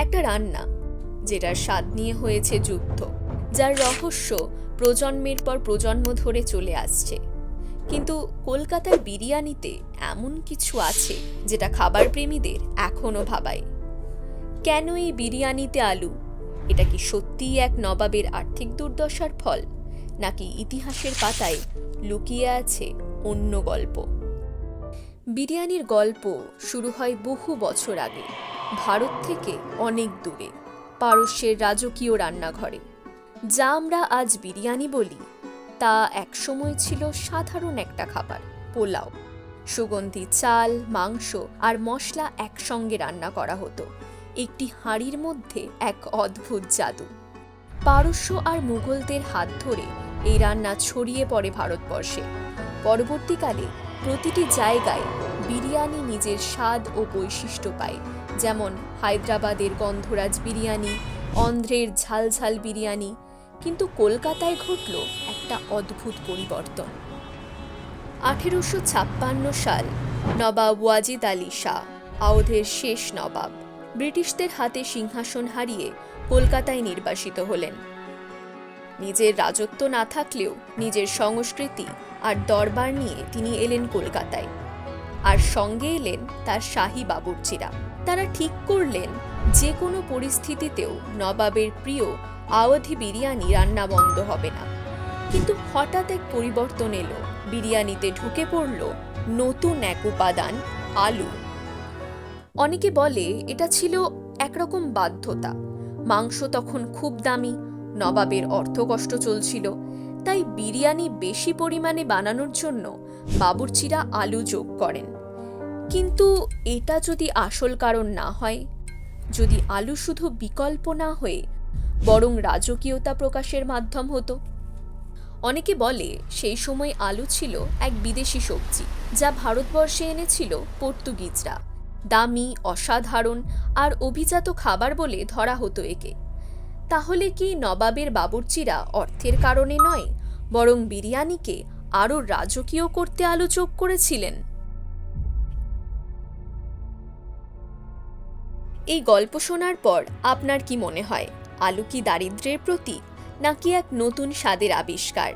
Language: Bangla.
একটা রান্না, যেটার স্বাদ নিয়ে হয়েছে যুদ্ধ, যার রহস্য প্রজন্মের পর প্রজন্ম ধরে চলে আসছে। কিন্তু কলকাতার বিরিয়ানিতে এমন কিছু আছে যেটা খাবার প্রেমীদের এখনও ভাবায়। কেন এই বিরিয়ানিতে আলু? এটা কি সত্যিই এক নবাবের আর্থিক দুর্দশার ফল, নাকি ইতিহাসের পাতায় লুকিয়ে আছে অন্য গল্প? বিরিয়ানির গল্প শুরু হয় বহু বছর আগে। ভারত থেকে অনেক দূরে, পারস্যের রাজকীয় রান্নাঘরে। যা আমরা আজ বিরিয়ানি বলি, তা একসময় ছিল সাধারণ একটা খাবার, পোলাও। সুগন্ধি চাল, মাংস আর মশলা একসঙ্গে রান্না করা হতো। একটি হাঁড়ির মধ্যে এক অদ্ভুত জাদু। পারস্য আর মুঘলদের হাত ধরে এই রান্না ছড়িয়ে পড়ে ভারতবর্ষে। পরবর্তীকালে প্রতিটি জায়গায় বিরিয়ানি নিজের স্বাদ ও বৈশিষ্ট্য পায়। যেমন হায়দ্রাবাদের গন্ধরাজ বিরিয়ানি, অন্ধ্রের ঝালঝাল বিরিয়ানি। কিন্তু কলকাতায় ঘটল একটা অদ্ভুত পরিবর্তন। আঠেরোশো ছাপ্পান্ন সাল নবাব ওয়াজিদ আলী শাহ, আওধের শেষ নবাব, ব্রিটিশদের হাতে সিংহাসন হারিয়ে কলকাতায় নির্বাসিত হলেন। নিজের রাজত্ব না থাকলেও নিজের সংস্কৃতি আর দরবার নিয়ে তিনি এলেন কলকাতায়। আর সঙ্গে এলেন তার শাহী বাবুর্চিরা। তারা ঠিক করলেন যে কোনো পরিস্থিতিতেও নবাবের প্রিয় আওয়াধি বিরিয়ানি রান্না বন্ধ হবে না। কিন্তু হঠাৎ এক পরিবর্তন এলো। বিরিয়ানিতে ঢুকে পড়ল নতুন এক উপাদান, আলু। অনেকে বলে এটা ছিল একরকম বাধ্যতা। মাংস তখন খুব দামি, নবাবের অর্থকষ্ট চলছিল। তাই বিরিয়ানি বেশি পরিমাণে বানানোর জন্য বাবুর্চিরা আলু যোগ করেন। কিন্তু এটা যদি আসল কারণ না হয়, যদি আলু শুধু বিকল্প না হয়ে বরং রাজকীয়তা প্রকাশের মাধ্যম হতো। অনেকে বলে সেই সময় আলু ছিল এক বিদেশি সবজি, যা ভারতবর্ষে এনেছিল পর্তুগিজরা। দামি, অসাধারণ আর অভিজাত খাবার বলে ধরা হতো একে। তাহলে কি নবাবের বাবুর্চিরা অর্থের কারণে নয়, বরং বিরিয়ানিকে আরও রাজকীয় করতে আলোচক করেছিলেন? এই গল্প শোনার পর আপনার কি মনে হয়, আলু কি দারিদ্রের প্রতীক, নাকি এক নতুন স্বাদের আবিষ্কার?